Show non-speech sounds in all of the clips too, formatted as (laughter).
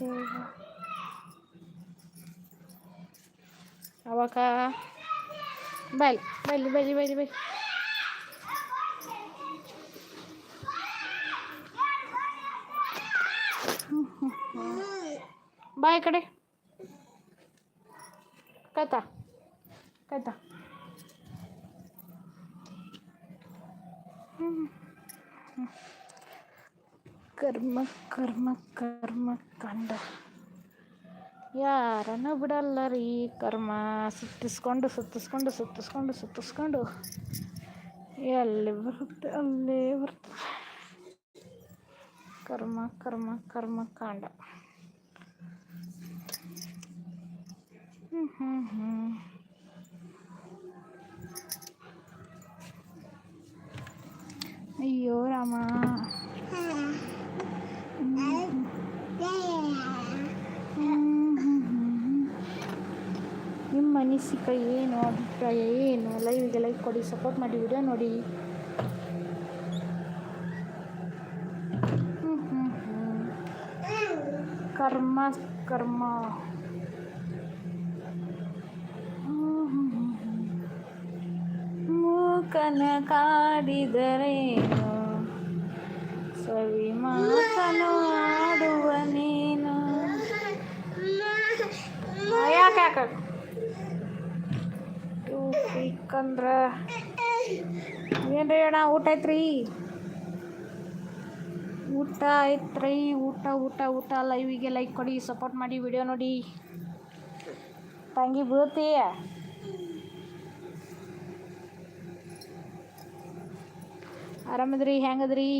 yazıyordu. Ya bak ha. Böyle, böyle, böyle, böyle, böyle. Bye कडे कथा कथा हम्म ಕರ್ಮ ಕರ್ಮ ಕರ್ಮ ಕಂಡ. ಯಾರನ್ನ ಬಿಡಲ್ಲ ರೀ? ಕರ್ಮ ಸುತ್ತಿಸ್ಕೊಂಡು ಸುತ್ತಿಸ್ಕೊಂಡು ಸುತ್ತಿಸ್ಕೊಂಡು ಸುತ್ತಿಸ್ಕೊಂಡು. ಎಲ್ಲಿ ಬರುತ್ತೆ, ಅಲ್ಲೇ ಬರ್ತದೆ ಕರ್ಮ ಕರ್ಮ ಕರ್ಮ ಕಾಂಡ. ಹ್ಞೂ ಹ್ಞೂ ಹ್ಞೂ ಅಯ್ಯೋ ರಾಮ ನಿಮ್ಮ ಅನಿಸಿಕೆ ಏನು? ಅಭಿಪ್ರಾಯ ಏನು? ಲೈವ್ಗೆ ಲೈಕ್ ಕೊಡಿ ಸಪೋರ್ಟ್ ಮಾಡಿ ವಿಡಿಯೋ ನೋಡಿ. ಕರ್ಮ ಕರ್ಮ. ಮೂಕನ ಕಾಡಿದರೇನು ಸವಿ ಮಾತನು ಆಡುವನೇನು ಯಾಕೆ ಯಾಕೆ? ಬೇಕಂದ್ರ ಏನ್ರಿ ಅಣ್ಣ, ಊಟ ಐತ್ರಿ ಊಟ ಐತ್ರಿ ಊಟ ಊಟ ಊಟ. ಲೈವಿಗೆ ಲೈಕ್ ಕೊಡಿ ಸಪೋರ್ಟ್ ಮಾಡಿ ವಿಡಿಯೋ ನೋಡಿ. ತಂಗಿ ಬೀಳ್ತಿ? ಆರಾಮದ್ರಿ, ಹೆಂಗದ್ರಿ?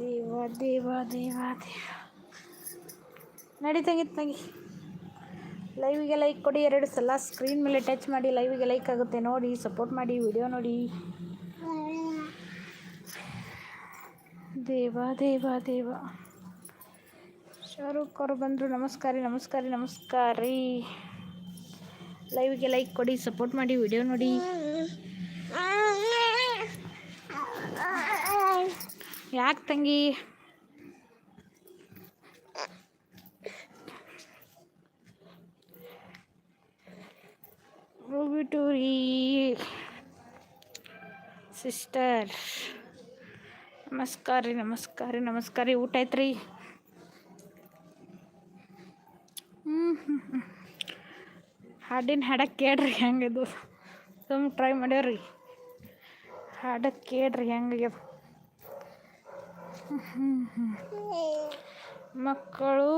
ದೇವ ದೇವ ದೇವ ದೇವ. ನಡಿ ತಂಗಿ ತಂಗಿ. ಲೈವಿಗೆ ಲೈಕ್ ಕೊಡಿ, ಎರಡು ಸಲ ಸ್ಕ್ರೀನ್ ಮೇಲೆ ಟಚ್ ಮಾಡಿ, ಲೈವಿಗೆ ಲೈಕ್ ಆಗುತ್ತೆ ನೋಡಿ ಸಪೋರ್ಟ್ ಮಾಡಿ ವಿಡಿಯೋ ನೋಡಿ. ದೇವ ದೇವ ದೇವ. ಶಾರುಖ್ ಅವರು ಬಂದರು, ನಮಸ್ಕಾರ ನಮಸ್ಕಾರ ನಮಸ್ಕಾರ. ರೀ ಲೈವಿಗೆ ಲೈಕ್ ಕೊಡಿ ಸಪೋರ್ಟ್ ಮಾಡಿ ವಿಡಿಯೋ ನೋಡಿ. ಯಾಕೆ ತಂಗಿ? ಹೋಗ್ಬಿಟ್ಟು ರೀ ಸಿಸ್ಟರ್ ನಮಸ್ಕಾರ ರೀ ನಮಸ್ಕಾರ ರೀ ನಮಸ್ಕಾರ ರೀ. ಊಟ ಐತ್ರಿ ಹ್ಞೂ ಹ್ಞೂ ಹ್ಞೂ ಹಾಡಿನ ಹಾಡಕ್ಕೆ ಕೇಳ್ರಿ ಹೆಂಗಿದು ಸುಮ್ಮ ಟ್ರೈ ಮಾಡ್ಯಾವ್ರಿ ಹಾಡಕ್ಕೆ ಕೇಳ್ರಿ ಹೆಂಗಾಗ್ಯದ ಮಕ್ಕಳು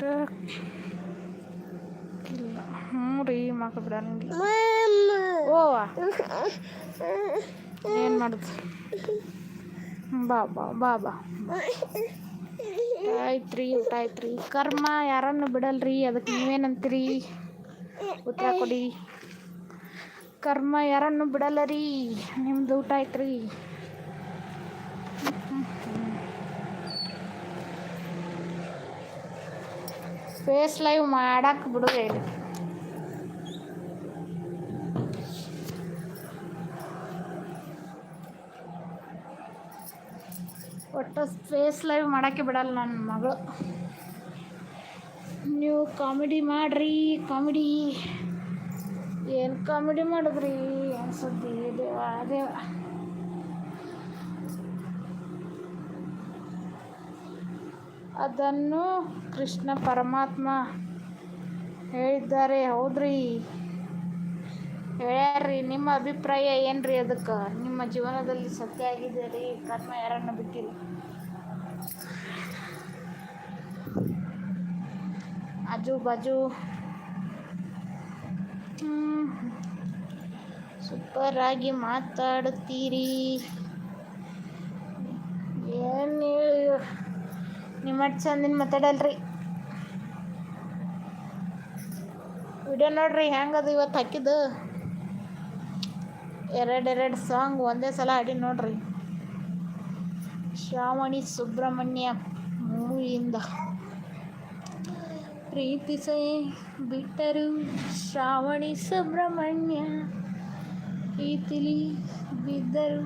ಟ- ಇಲ್ಲ ಹ್ಞೂ ರೀ ಮಕ್ಕಳು ಬಿಡಂಗಿಲ್ಲ ಓವ ಏನು ಮಾಡುದು ಬಾ ಬಾ ಬಾ ಬಾ ಆಯ್ತ್ರಿ ಊಟ ಆಯ್ತ್ರಿ ಕರ್ಮ ಯಾರನ್ನು ಬಿಡಲ್ರಿ ಅದಕ್ಕೆ ನೀವೇನಂತೀರಿ ಉತ್ತರ ಕೊಡಿ ಕರ್ಮ ಯಾರನ್ನು ಬಿಡಲ್ಲ ರೀ ನಿಮ್ದು ಊಟ ಆಯ್ತ್ರಿ ಫೇಸ್ ಲೈವ್ ಮಾಡಕ್ಕೆ ಬಿಡುದೇ ಇಲ್ಲ ಒಟ್ಟು ಫೇಸ್ ಲೈವ್ ಮಾಡೋಕ್ಕೆ ಬಿಡಲ್ಲ ನನ್ನ ಮಗಳು. ನೀವು ಕಾಮಿಡಿ ಮಾಡ್ರಿ ಕಾಮಿಡಿ ಏನು ಕಾಮಿಡಿ ಮಾಡಿದ್ರಿ? ಅನ್ಸುದ್ದಿ ದೇವ ದೇವ. ಅದನ್ನು ಕೃಷ್ಣ ಪರಮಾತ್ಮ ಹೇಳಿದ್ದಾರೆ. ಹೌದ್ರಿ? ಹೇಳ್ಯಾರ್ರಿ, ನಿಮ್ಮ ಅಭಿಪ್ರಾಯ ಏನ್ರಿ ಅದಕ್ಕೆ? ನಿಮ್ಮ ಜೀವನದಲ್ಲಿ ಸತ್ಯ ಆಗಿದೆ ರೀ, ಕರ್ಮ ಯಾರನ್ನು ಬಿಟ್ಟಿಲ್ಲ? ಆಜು ಬಾಜು. ಸೂಪರ್ ಆಗಿ ಮಾತಾಡುತ್ತೀರಿ ಏನು ನಿಮ್ಮ ಚಂದಿನ ಮಾತಾಡಲ್ರಿ. ವಿಡಿಯೋ ನೋಡ್ರಿ, ಹೆಂಗದು ಇವತ್ತು ಹಾಕಿದ್ದು? ಎರಡೆರಡು ಸಾಂಗ್ ಒಂದೇ ಸಲ ಆಡಿ ನೋಡ್ರಿ. ಶ್ರಾವಣಿ ಸುಬ್ರಹ್ಮಣ್ಯ ಮೂವಿಯಿಂದ. ಪ್ರೀತಿಸೇ ಬಿಟ್ಟರು ಶ್ರಾವಣಿ ಸುಬ್ರಹ್ಮಣ್ಯ. ಪ್ರೀತಿಲಿ ಬಿದ್ದರು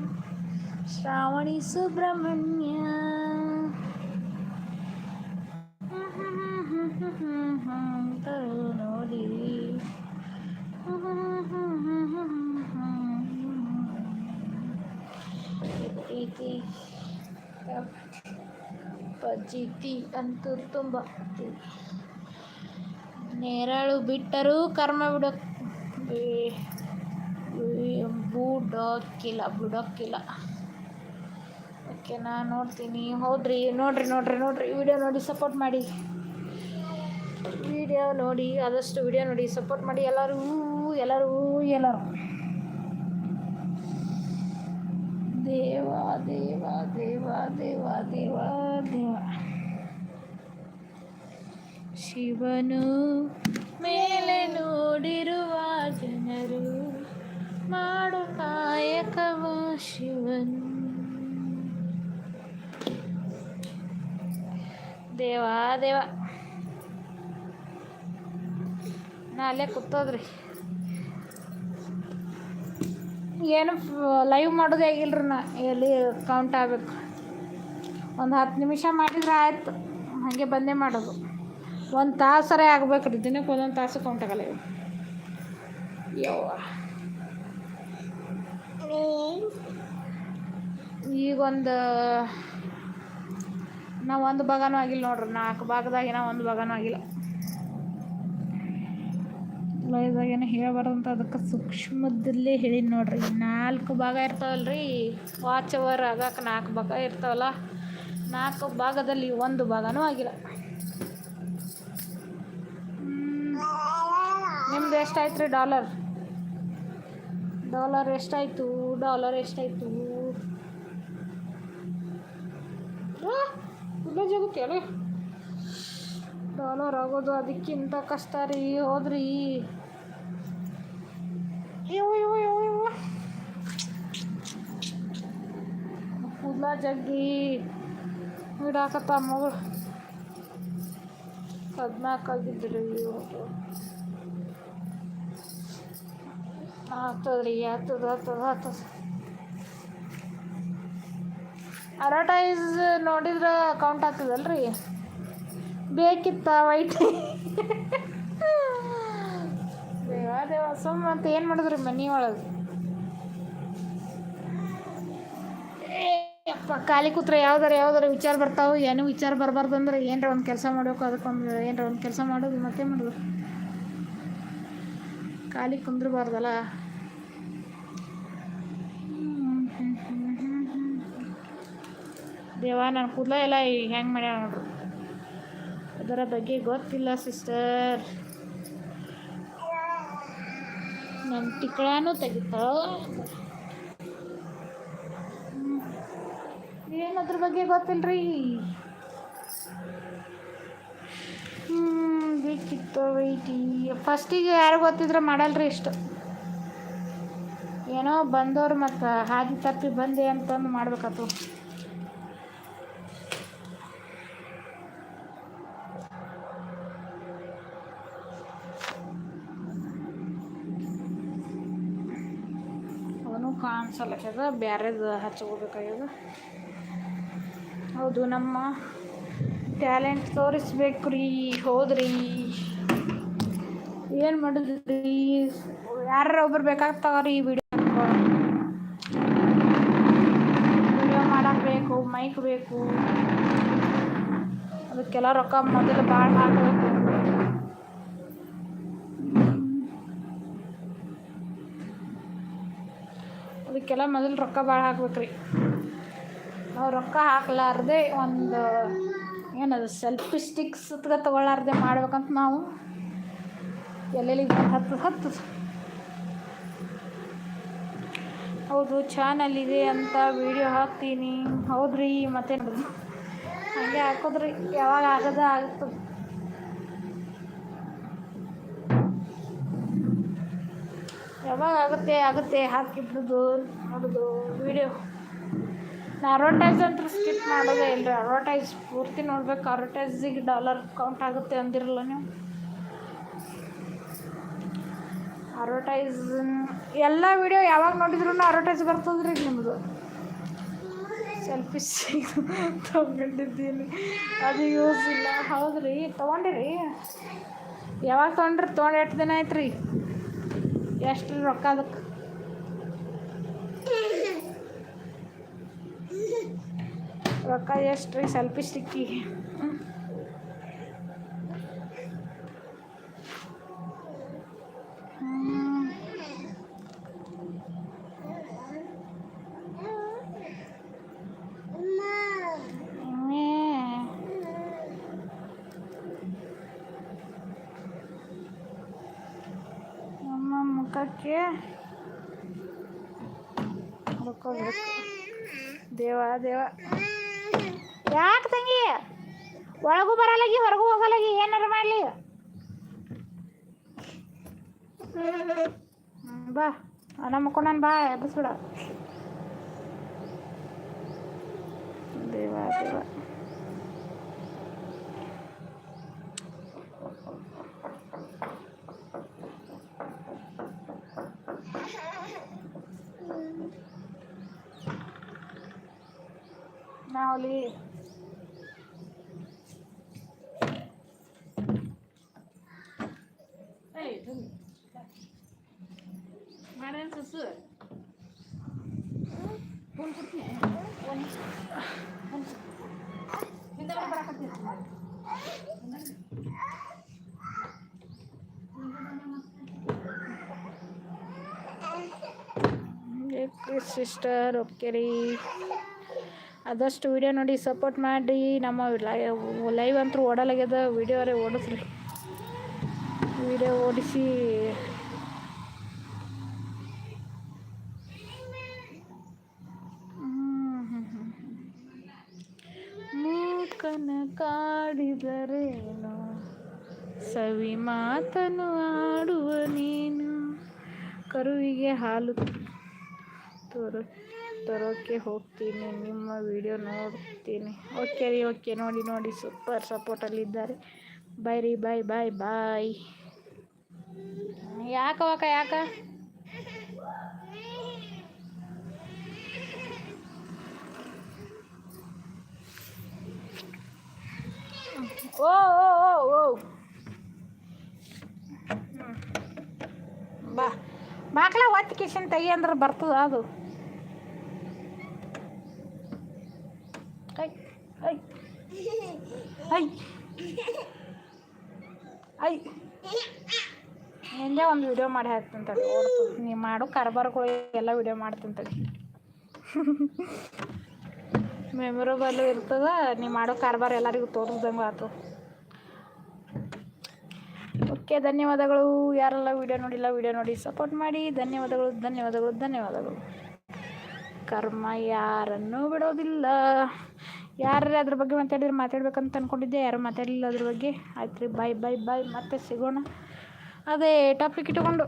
ಶ್ರಾವಣಿ ಸುಬ್ರಹ್ಮಣ್ಯ. ತರು ನೋಡಿ ಪ್ರೀತಿ ಪಜಿತಿ ಅಂತೂ ತುಂಬ ನೇರಳು ಬಿಟ್ಟರೂ ಕರ್ಮ ಬಿಡೋ ಬಿಡೋಕ್ಕಿಲ್ಲ ಬಿಡೋಕ್ಕಿಲ್ಲ ಓಕೆ ನಾನು ನೋಡ್ತೀನಿ ಹೌದ್ರಿ ನೋಡ್ರಿ ನೋಡ್ರಿ ನೋಡ್ರಿ ವಿಡಿಯೋ ನೋಡಿ ಸಪೋರ್ಟ್ ಮಾಡಿ ವಿಡಿಯೋ ನೋಡಿ, ಆದಷ್ಟು ವಿಡಿಯೋ ನೋಡಿ ಸಪೋರ್ಟ್ ಮಾಡಿ ಎಲ್ಲರೂ ಎಲ್ಲರೂ ಎಲ್ಲರೂ. ದೇವ ದೇವ ದೇವ ದೇವ ದೇವ ದೇವ. ಶಿವನು ಮೇಲೆ ನೋಡಿರುವ ಜನರು, ಮಾಡು ಕಾಯಕವ ಶಿವನು. ದೇವ ದೇವ. ನಾ ಅಲ್ಲೇ ಕೂತೋದ್ರಿ. ಏನು ಲೈವ್ ಮಾಡೋದೇ ಆಗಿಲ್ರಿ ನಾ, ಎಲ್ಲಿ ಕೌಂಟ್ ಆಗಬೇಕು. ಒಂದು ಹತ್ತು ನಿಮಿಷ ಮಾಡಿದ್ರೆ ಆಯಿತು, ಹಾಗೆ ಬಂದೇ ಮಾಡೋದು. ಒಂದು ತಾಸರೇ ಆಗ್ಬೇಕು ರೀ ದಿನಕ್ಕೆ ಒಂದೊಂದು ತಾಸು ಕೌಂಟ್ ಆಗಲ್ಲ ಇವು ಯವ್ವ. ಈಗೊಂದು ನಾ ಒಂದು ಭಾಗನೂ ಆಗಿಲ್ಲ ನೋಡ್ರಿ ನಾಲ್ಕು ಭಾಗದಾಗಿನ ಒಂದು ಭಾಗನೂ ಆಗಿಲ್ಲ. ಲೈವ್ದಾಗೇನು ಹೇಳಬಾರ್ದಂತ ಅದಕ್ಕೆ ಸೂಕ್ಷ್ಮದಲ್ಲೇ ಹೇಳಿ ನೋಡ್ರಿ. ನಾಲ್ಕು ಭಾಗ ಇರ್ತಾವಲ್ಲ ರೀ ವಾಚ್ ಅವರ್ ಆಗಕ್ಕೆ ನಾಲ್ಕು ಭಾಗ ಇರ್ತಾವಲ್ಲ, ನಾಲ್ಕು ಭಾಗದಲ್ಲಿ ಒಂದು ಭಾಗನೂ ಆಗಿಲ್ಲ. ನಿಮ್ದು ಎಷ್ಟಾಯ್ತು ರೀ ಡಾಲರ್ ಡಾಲರ್ ಎಷ್ಟಾಯಿತು? ಡಾಲರ್ ಎಷ್ಟಾಯ್ತು? ಜಗುತ್ತೆ ಅಲ್ಲ ಡಾಲರ್ ಆಗೋದು ಅದಕ್ಕಿಂತ ಕಷ್ಟ ರೀ, ಹೋದ್ರಿ. ಕೂದಲ ಜಗ್ಗಿ ಇಡಾಕತ್ತ ಮಗಳು. ಹದಿನಾಲ್ಕು ಆಗಿದ್ರಿ ಇವತ್ತು ಆಗ್ತದ್ರಿ ಆಗ್ತದ ಆಗ್ತದ ಆಗ್ತದ ಅಡ್ವರ್ಟೈಸ್ ನೋಡಿದ್ರೆ ಅಕೌಂಟ್ ಆಗ್ತದಲ್ರಿ? ಬೇಕಿತ್ತ ವೈಟ್? ದೇವ ಸುಮ್ಮ ಅಂತ ಏನು ಮಾಡಿದ್ರಿ ಮನೆ ಒಳಗೆ? ಅಪ್ಪ ಖಾಲಿ ಕೂತ್ರೆ ಯಾವ್ದಾರ ಯಾವ್ದಾರ ವಿಚಾರ ಬರ್ತಾವೆ? ಏನೂ ವಿಚಾರ ಬರಬಾರ್ದು ಅಂದ್ರೆ ಏನರ ಒಂದು ಕೆಲಸ ಮಾಡಬೇಕು ಅದಕ್ಕೊಂದು ಏನರ ಒಂದು ಕೆಲಸ ಮಾಡೋದು ಮತ್ತೆ ಮಾಡೋದು? ಖಾಲಿ ಕುಂದ್ರಬಾರ್ದಲ್ಲ? ದೇವ ನಾನು ಕೂದಲ ಎಲ್ಲ ಹೆಂಗೆ ಮಾಡ್ಯಾವ ನೋಡ್ರಿ. ಅದರ ಬಗ್ಗೆ ಗೊತ್ತಿಲ್ಲ, ಸಿಸ್ಟರ್. ನಮ್ಮ ಟಿಕಳಾನು ತೆಗಿತಾಳ ಏನು ಅದ್ರ ಬಗ್ಗೆ ಗೊತ್ತಿಲ್ಲರಿ ಹ್ಞೂ ಬೇಕಿತ್ತು ವೈಟಿ ಫಸ್ಟಿಗೆ ಯಾರು ಗೊತ್ತಿದ್ರೆ ಮಾಡಲ್ರಿ ಇಷ್ಟು. ಏನೋ ಬಂದವ್ರು ಮತ್ತು ಹಾದಿ ತಪ್ಪಿ ಬಂದೆ ಅಂತಂದು ಮಾಡ್ಬೇಕಾತು ಅವನು ಬೇರೆದು ಹಚ್ಕೋಬೇಕಾಗ್ಯದ. ಹೌದು, ನಮ್ಮ ಟ್ಯಾಲೆಂಟ್ ತೋರಿಸ್ಬೇಕು ರೀ ಹೋದ್ರಿ. ಏನು ಮಾಡಿದ್ರಿ? ಯಾರು ಒಬ್ರು ಬೇಕಾಗ್ತಾವ್ರಿ ವಿಡಿಯೋ ವಿಡಿಯೋ ಮಾಡಕ್ಕೆ ಬೇಕು ಮೈಕ್ ಬೇಕು. ಅದಕ್ಕೆಲ್ಲ ರೊಕ್ಕ ಮೊದಲು ಭಾಳ ಹಾಕಬೇಕು. ಅದಕ್ಕೆಲ್ಲ ಮೊದಲು ರೊಕ್ಕ ಭಾಳ ಹಾಕ್ಬೇಕ್ರಿ. ನಾವು ರೊಕ್ಕ ಹಾಕ್ಲಾರ್ದೆ ಒಂದು ಏನದು ಸೆಲ್ಫಿ ಸ್ಟಿಕ್ಸ್ ತಗೊಳ್ಳಾರ್ದೆ ಮಾಡ್ಬೇಕಂತ ನಾವು ಎಲ್ಲೆಲ್ಲಿ ಹತ್ತು ಹತ್ತು ಹೌದು ಚಾನಲ್ ಇದೆ ಅಂತ ವಿಡಿಯೋ ಹಾಕ್ತೀನಿ. ಹೌದ್ರಿ ಮತ್ತೆ ಹಂಗೆ ಹಾಕೋದ್ರಿ, ಯಾವಾಗ ಆಗದ ಆಗ್ತದೆ ಯಾವಾಗ ಆಗುತ್ತೆ ಆಗುತ್ತೆ ಹಾಕಿಬಿಡೋದು ನೋಡೋದು ವಿಡಿಯೋ ಅಡ್ವರ್ಟೈಸ್ ಅಂತೂ ಸ್ಕಿಪ್ ಮಾಡೋದೇ ಇಲ್ಲ ರೀ ಅಡ್ವರ್ಟೈಸ್ ಪೂರ್ತಿ ನೋಡ್ಬೇಕು. ಅಡ್ವರ್ಟೈಸಿಗೆ ಡಾಲರ್ ಕೌಂಟ್ ಆಗುತ್ತೆ ಅಂದಿರಲ್ಲ ನೀವು. ಅಡ್ವರ್ಟೈಸ್ ಎಲ್ಲ ವೀಡಿಯೋ ಯಾವಾಗ ನೋಡಿದ್ರು ಅಡ್ವರ್ಟೈಸ್ ಬರ್ತದ್ರಿ ನಿಮ್ಮದು ಸೆಲ್ಫಿ (laughs) ತೊಗೊಂಡಿದ್ದೀನಿ. ಅದು ಯೂಸ್ ಇಲ್ಲ. ಹೌದು ರೀ ತೊಗೊಂಡಿರಿ? ಯಾವಾಗ ತೊಗೊಂಡ್ರಿ? ತೊಗೊಂಡು ಎಷ್ಟು ದಿನ ಆಯ್ತು ರೀ ಎಷ್ಟು ರೊಕ್ಕ ಅದಕ್ಕೆ ರೊಕ್ಕ ಎಷ್ಟು ರೀ ಸೆಲ್ಫಿ ಸ್ಟಿಕ್ಕಿಗೆ ನಮ್ಮ ಮುಖಕ್ಕೆ ಮುಕ್ಕೋಬೇಕು ದೇವ ದೇವ. ಯಾಕೆ ತಂಗಿ? ಒಳಗೂ ಬರಲಾಗಿ ಹೊರಗೂ ಹೋಗಲಾಗಿ ಏನಾರು ಮಾಡಲಿ? ಬಾ. ಅಣ್ಣ ಮುಕ್ಕೊಂಡನ್ ಬಾ, ಎಬ್ಬಿಸ್ಬಿಡ. ದೇವ ದೇವ. ನಾವಲ್ಲಿ ಸಿಸ್ಟರ್ ಓಕೆ ರೀ ಆದಷ್ಟು ವಿಡಿಯೋ ನೋಡಿ ಸಪೋರ್ಟ್ ಮಾಡಿ. ನಮ್ಮ ಲೈವ್ ಅಂತೂ ಓಡಲಾಗ್ಯದ. ವಿಡಿಯೋರೇ ಓಡಿಸ್ರಿ. ವಿಡಿಯೋ ಓಡಿಸಿ. ಮೂಕನ ಕಾಡಿದರೇನು ಸವಿ ಮಾತನು ಆಡುವ ನೀನು. ಕರುವಿಗೆ ಹಾಲು ತೋರು ತರೋಕ್ಕೆ ಹೋಗ್ತೀನಿ, ನಿಮ್ಮ ವಿಡಿಯೋ ನೋಡ್ತೀನಿ. ಓಕೆ ರೀ ಓಕೆ ನೋಡಿ ನೋಡಿ ಸೂಪರ್ ಸಪೋರ್ಟಲ್ಲಿದ್ದಾರೆ ಬಾಯ್ ರೀ ಬಾಯ್ ಬಾಯ್ ಬಾಯ್ ಯಾಕವಕ್ಕ ಯಾಕ? ಓ ಓ ಓ ಬಾ. ಬಾಕ್ಲ ಒತ್ತು ಕಿಶನ್ ತೆಗಿ ಅಂದ್ರೆ ಬರ್ತದ ಅದು ಐ ಐ ಐ ಐ ಹಿಂದೆ ಒಂದು ವಿಡಿಯೋ ಮಾಡಿ ಹಾಕ್ತೀನಿ ನೀವು ಮಾಡೋ, ಕಾರ್ಬಾರ್ಗಳು ಎಲ್ಲ ವಿಡಿಯೋ ಮಾಡ್ತೀನಿ ತಡಿ. ಮೆಮೊರಬಲ್ ಇರ್ತದ, ನೀ ಮಾಡೋ, ಕಾರ್ಬಾರ್ ಎಲ್ಲರಿಗೂ ತೋರಿಸ್ದಂಗೆ ಆಯ್ತು ಓಕೆ ಧನ್ಯವಾದಗಳು. ಯಾರೆಲ್ಲ ವಿಡಿಯೋ ನೋಡಿಲ್ಲ ವಿಡಿಯೋ ನೋಡಿ ಸಪೋರ್ಟ್ ಮಾಡಿ. ಧನ್ಯವಾದಗಳು ಧನ್ಯವಾದಗಳು ಧನ್ಯವಾದಗಳು. ಕರ್ಮ ಯಾರನ್ನು ಬಿಡೋದಿಲ್ಲ. ಯಾರೇ ಅದ್ರ ಬಗ್ಗೆ ಮಾತಾಡಿದ್ರೆ ಮಾತಾಡ್ಬೇಕಂತ ಅಂದ್ಕೊಂಡಿದ್ದೆ ಯಾರು ಮಾತಾಡಲಿಲ್ಲ ಅದ್ರ ಬಗ್ಗೆ. ಆಯ್ತು ರೀ ಬಾಯ್ ಬಾಯ್ ಬಾಯ್ ಮತ್ತೆ ಸಿಗೋಣ. ಅದೇ ಟಾಪಿಕ್ ಇಟ್ಕೊಂಡು.